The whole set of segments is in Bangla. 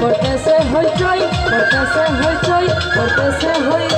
করতেছে হইচই করতেছে হইচই করতেছে হই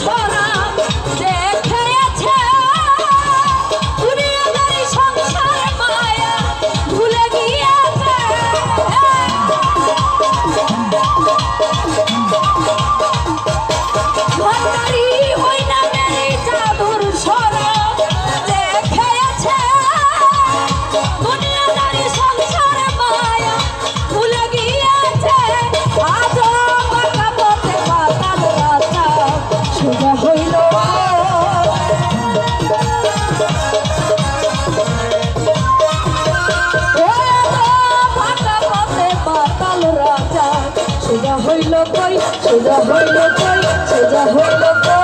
Fuck! হইল কই? সোজা হইল কই? সোজা হইল কই?